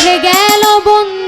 ওরে গেল বন্ধু।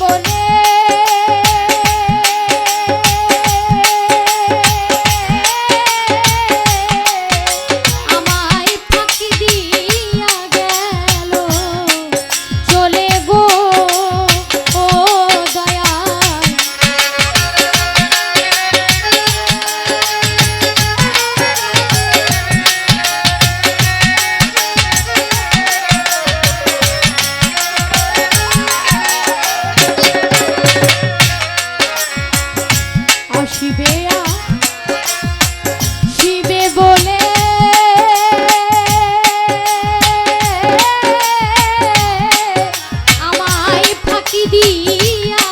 বলে শিবে বলে। আমায় ফাঁকি দিয়া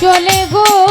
চলে গো।